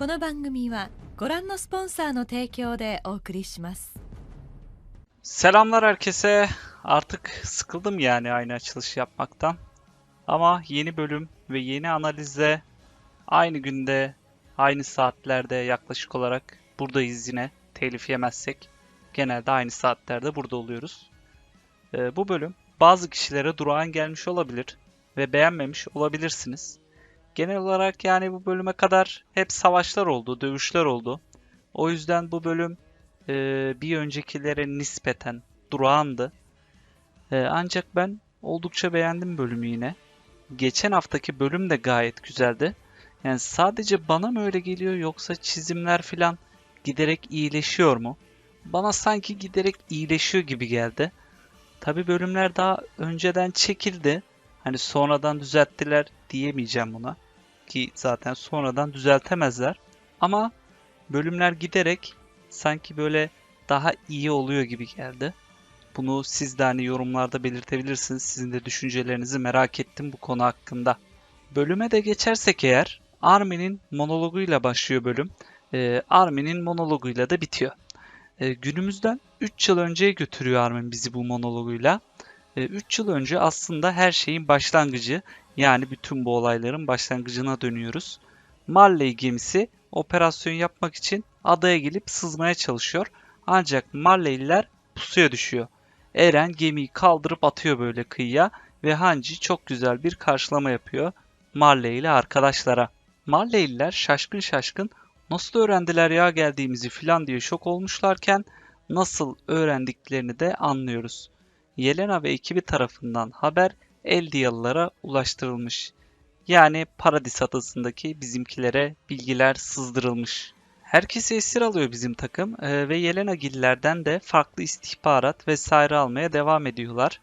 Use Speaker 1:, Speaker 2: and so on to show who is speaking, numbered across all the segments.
Speaker 1: この番組はご覧のスポンサーの提供でお送りします。
Speaker 2: Selamlar herkese. Artık sıkıldım yani aynı açılış yapmaktan. Ama yeni bölüm ve yeni analizle aynı günde, aynı saatlerde yaklaşık olarak buradayız yine. Telif yemezsek. Genelde aynı saatlerde burada oluyoruz. Ee, bu bölüm bazı kişilere durağan gelmiş olabilir ve beğenmemiş olabilirsiniz. Genel olarak yani bu bölüme kadar hep savaşlar oldu, dövüşler oldu. O yüzden bu bölüm e, bir öncekilere nispeten durağandı. E, ancak ben oldukça beğendim bölümü yine. Geçen haftaki bölüm de gayet güzeldi. Yani sadece bana mı öyle geliyor yoksa çizimler filan giderek iyileşiyor mu? Bana sanki giderek iyileşiyor gibi geldi. Tabi bölümler daha önceden çekildi. Hani sonradan düzelttiler diyemeyeceğim buna. Ki zaten sonradan düzeltemezler. Ama bölümler giderek sanki böyle daha iyi oluyor gibi geldi. Bunu siz de hani yorumlarda belirtebilirsiniz. Sizin de düşüncelerinizi merak ettim bu konu hakkında. Bölüme de geçersek eğer Armin'in monologuyla başlıyor bölüm. Ee, Armin'in monologuyla da bitiyor. Ee, günümüzden 3 yıl önceye götürüyor Armin bizi bu monologuyla. 3 yıl önce aslında her şeyin başlangıcı yani bütün bu olayların başlangıcına dönüyoruz. Marley gemisi operasyon yapmak için adaya gelip sızmaya çalışıyor. Ancak Marleyliler pusuya düşüyor. Eren gemiyi kaldırıp atıyor böyle kıyıya ve Hanji çok güzel bir karşılama yapıyor Marley ile arkadaşlara. Marleyliler şaşkın şaşkın nasıl öğrendiler ya geldiğimizi filan diye şok olmuşlarken nasıl öğrendiklerini de anlıyoruz. Yelena ve ekibi tarafından haber Eldiyalılara ulaştırılmış. Yani Paradis adasındaki bizimkilere bilgiler sızdırılmış. Herkesi esir alıyor bizim takım e, ve Yelena gillerden de farklı istihbarat vesaire almaya devam ediyorlar.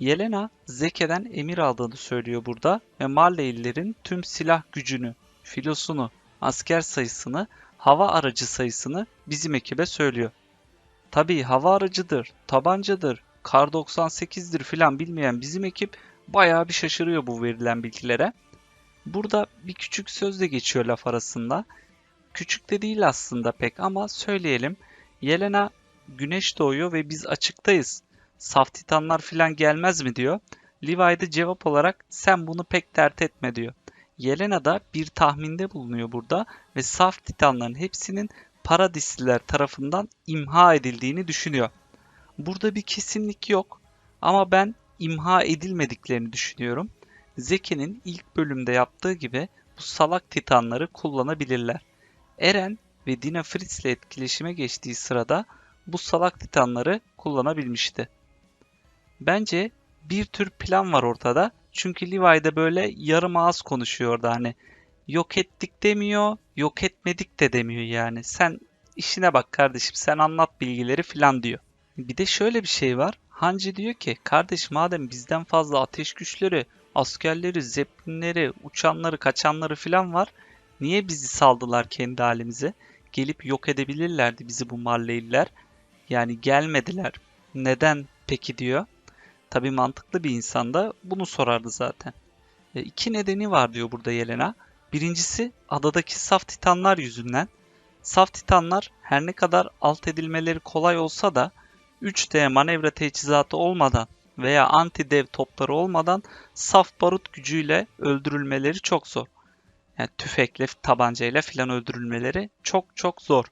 Speaker 2: Yelena Zeke'den emir aldığını söylüyor burada ve Marleylilerin tüm silah gücünü, filosunu, asker sayısını, hava aracı sayısını bizim ekibe söylüyor. Tabii hava aracıdır, tabancadır, kar 98'dir filan bilmeyen bizim ekip bayağı bir şaşırıyor bu verilen bilgilere. Burada bir küçük söz de geçiyor laf arasında. Küçük de değil aslında pek ama söyleyelim. Yelena güneş doğuyor ve biz açıktayız. Saf titanlar filan gelmez mi diyor. Levi de cevap olarak sen bunu pek dert etme diyor. Yelena da bir tahminde bulunuyor burada ve saf titanların hepsinin paradisliler tarafından imha edildiğini düşünüyor. Burada bir kesinlik yok ama ben imha edilmediklerini düşünüyorum. Zeki'nin ilk bölümde yaptığı gibi bu salak titanları kullanabilirler. Eren ve Dina Fritz ile etkileşime geçtiği sırada bu salak titanları kullanabilmişti. Bence bir tür plan var ortada. Çünkü Levi de böyle yarım ağız konuşuyor orada hani yok ettik demiyor, yok etmedik de demiyor yani. Sen işine bak kardeşim sen anlat bilgileri filan diyor. Bir de şöyle bir şey var. Hanji diyor ki kardeş madem bizden fazla ateş güçleri, askerleri, zeplinleri, uçanları, kaçanları filan var. Niye bizi saldılar kendi halimize? Gelip yok edebilirlerdi bizi bu Marleyliler. Yani gelmediler. Neden peki diyor. Tabi mantıklı bir insan da bunu sorardı zaten. E, iki nedeni var diyor burada Yelena. Birincisi adadaki saf titanlar yüzünden. Saf titanlar her ne kadar alt edilmeleri kolay olsa da 3D manevra teçhizatı olmadan veya anti dev topları olmadan saf barut gücüyle öldürülmeleri çok zor. Yani tüfekle, tabancayla filan öldürülmeleri çok çok zor.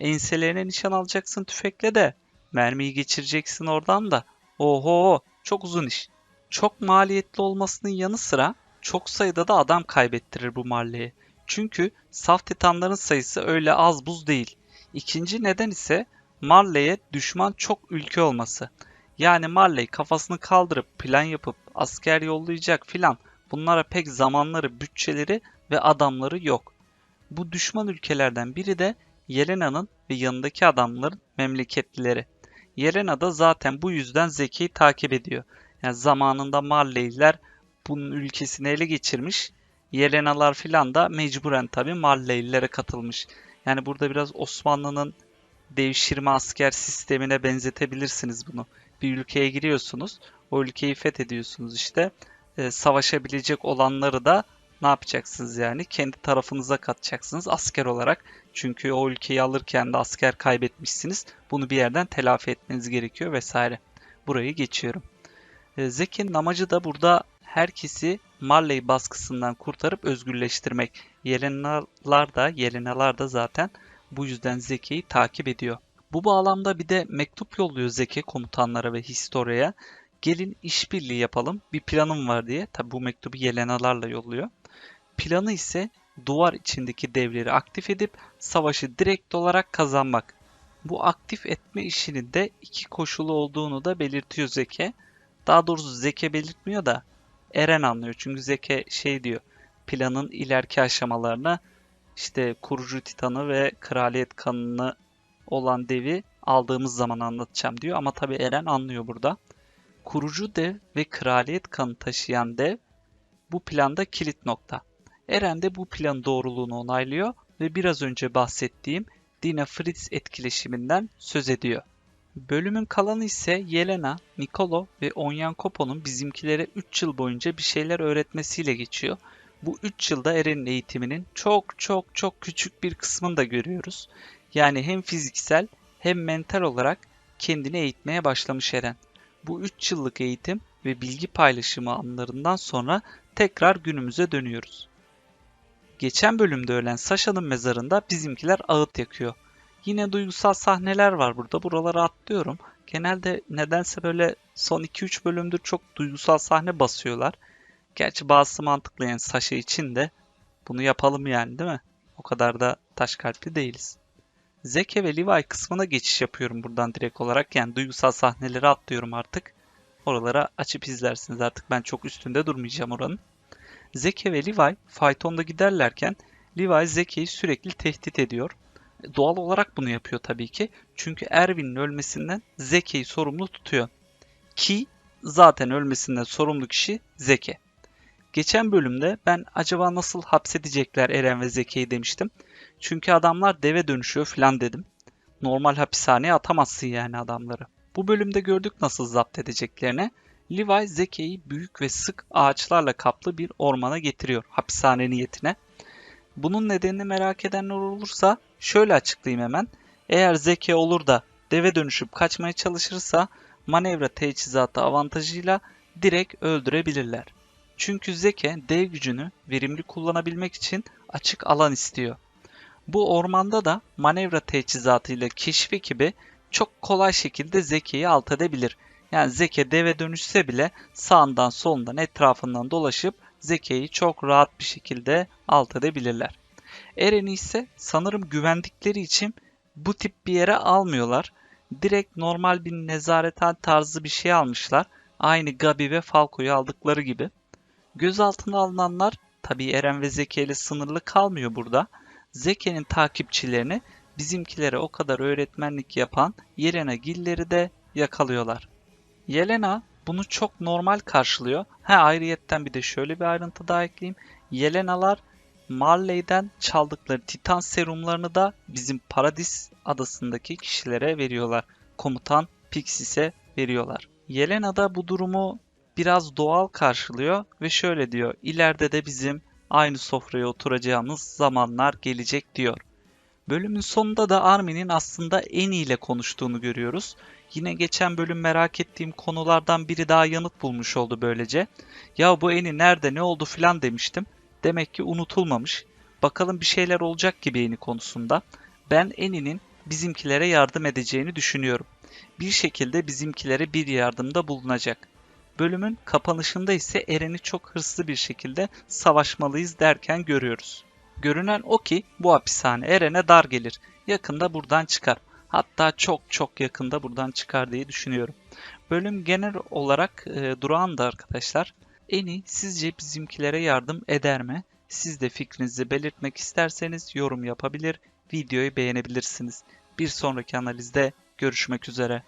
Speaker 2: Enselerine nişan alacaksın tüfekle de mermiyi geçireceksin oradan da. Oho çok uzun iş. Çok maliyetli olmasının yanı sıra çok sayıda da adam kaybettirir bu Marley'e. Çünkü saf titanların sayısı öyle az buz değil. İkinci neden ise Marley'e düşman çok ülke olması. Yani Marley kafasını kaldırıp plan yapıp asker yollayacak filan bunlara pek zamanları, bütçeleri ve adamları yok. Bu düşman ülkelerden biri de Yelena'nın ve yanındaki adamların memleketlileri. Yelena da zaten bu yüzden Zeki'yi takip ediyor. Yani zamanında Marleyliler bunun ülkesini ele geçirmiş. Yelenalar filan da mecburen tabi Marleylilere katılmış. Yani burada biraz Osmanlı'nın devşirme asker sistemine benzetebilirsiniz bunu. Bir ülkeye giriyorsunuz, o ülkeyi fethediyorsunuz işte. E, savaşabilecek olanları da ne yapacaksınız yani? Kendi tarafınıza katacaksınız asker olarak. Çünkü o ülkeyi alırken de asker kaybetmişsiniz. Bunu bir yerden telafi etmeniz gerekiyor vesaire. Burayı geçiyorum. E, Zeke'nin amacı da burada herkesi Marley baskısından kurtarıp özgürleştirmek. Yelenalar da, Yelenalar da zaten bu yüzden Zeke'yi takip ediyor. Bu bağlamda bir de mektup yolluyor Zeke komutanlara ve Historia'ya. Gelin işbirliği yapalım. Bir planım var diye. Tabi bu mektubu Yelenalarla yolluyor. Planı ise duvar içindeki devleri aktif edip savaşı direkt olarak kazanmak. Bu aktif etme işinin de iki koşulu olduğunu da belirtiyor Zeke. Daha doğrusu Zeke belirtmiyor da Eren anlıyor. Çünkü Zeke şey diyor. Planın ileriki aşamalarına işte kurucu titanı ve kraliyet kanını olan devi aldığımız zaman anlatacağım diyor. Ama tabi Eren anlıyor burada. Kurucu dev ve kraliyet kanı taşıyan dev bu planda kilit nokta. Eren de bu plan doğruluğunu onaylıyor ve biraz önce bahsettiğim Dina Fritz etkileşiminden söz ediyor. Bölümün kalanı ise Yelena, Nicolo ve Onyankopo'nun bizimkilere 3 yıl boyunca bir şeyler öğretmesiyle geçiyor. Bu 3 yılda Eren'in eğitiminin çok çok çok küçük bir kısmını da görüyoruz. Yani hem fiziksel hem mental olarak kendini eğitmeye başlamış Eren. Bu 3 yıllık eğitim ve bilgi paylaşımı anlarından sonra tekrar günümüze dönüyoruz. Geçen bölümde ölen Sasha'nın mezarında bizimkiler ağıt yakıyor. Yine duygusal sahneler var burada. Buraları atlıyorum. Genelde nedense böyle son 2-3 bölümdür çok duygusal sahne basıyorlar. Gerçi bazısı mantıklı yani Sasha için de bunu yapalım yani değil mi? O kadar da taş kalpli değiliz. Zeke ve Levi kısmına geçiş yapıyorum buradan direkt olarak. Yani duygusal sahneleri atlıyorum artık. Oralara açıp izlersiniz artık. Ben çok üstünde durmayacağım oranın. Zeke ve Levi faytonda giderlerken Levi Zeke'yi sürekli tehdit ediyor. Doğal olarak bunu yapıyor tabii ki. Çünkü Erwin'in ölmesinden Zeke'yi sorumlu tutuyor. Ki zaten ölmesinden sorumlu kişi Zeke. Geçen bölümde ben acaba nasıl hapsedecekler Eren ve Zeke'yi demiştim. Çünkü adamlar deve dönüşüyor falan dedim. Normal hapishaneye atamazsın yani adamları. Bu bölümde gördük nasıl zapt edeceklerini. Levi Zeke'yi büyük ve sık ağaçlarla kaplı bir ormana getiriyor hapishane niyetine. Bunun nedenini merak edenler olursa şöyle açıklayayım hemen. Eğer Zeke olur da deve dönüşüp kaçmaya çalışırsa manevra teçhizatı avantajıyla direkt öldürebilirler. Çünkü Zeke dev gücünü verimli kullanabilmek için açık alan istiyor. Bu ormanda da manevra teçhizatıyla keşif ekibi çok kolay şekilde Zeke'yi alt edebilir. Yani Zeke deve dönüşse bile sağından solundan etrafından dolaşıp Zeke'yi çok rahat bir şekilde alt edebilirler. Eren'i ise sanırım güvendikleri için bu tip bir yere almıyorlar. Direkt normal bir nezarethane tarzı bir şey almışlar. Aynı Gabi ve Falco'yu aldıkları gibi. Gözaltına alınanlar tabii Eren ve Zeke ile sınırlı kalmıyor burada. Zeke'nin takipçilerini bizimkilere o kadar öğretmenlik yapan Yelena Giller'i de yakalıyorlar. Yelena bunu çok normal karşılıyor. Ha ayrıyetten bir de şöyle bir ayrıntı daha ekleyeyim. Yelenalar Marley'den çaldıkları Titan serumlarını da bizim Paradis adasındaki kişilere veriyorlar. Komutan Pixis'e veriyorlar. Yelena da bu durumu biraz doğal karşılıyor ve şöyle diyor. İleride de bizim aynı sofraya oturacağımız zamanlar gelecek diyor. Bölümün sonunda da Armin'in aslında en ile konuştuğunu görüyoruz. Yine geçen bölüm merak ettiğim konulardan biri daha yanıt bulmuş oldu böylece. Ya bu Eni nerede ne oldu filan demiştim. Demek ki unutulmamış. Bakalım bir şeyler olacak gibi Eni konusunda. Ben Eni'nin bizimkilere yardım edeceğini düşünüyorum. Bir şekilde bizimkilere bir yardımda bulunacak. Bölümün kapanışında ise Eren'i çok hırslı bir şekilde savaşmalıyız derken görüyoruz. Görünen o ki bu hapishane Eren'e dar gelir. Yakında buradan çıkar. Hatta çok çok yakında buradan çıkar diye düşünüyorum. Bölüm genel olarak e, durağan arkadaşlar. Eni sizce bizimkilere yardım eder mi? Siz de fikrinizi belirtmek isterseniz yorum yapabilir, videoyu beğenebilirsiniz. Bir sonraki analizde görüşmek üzere.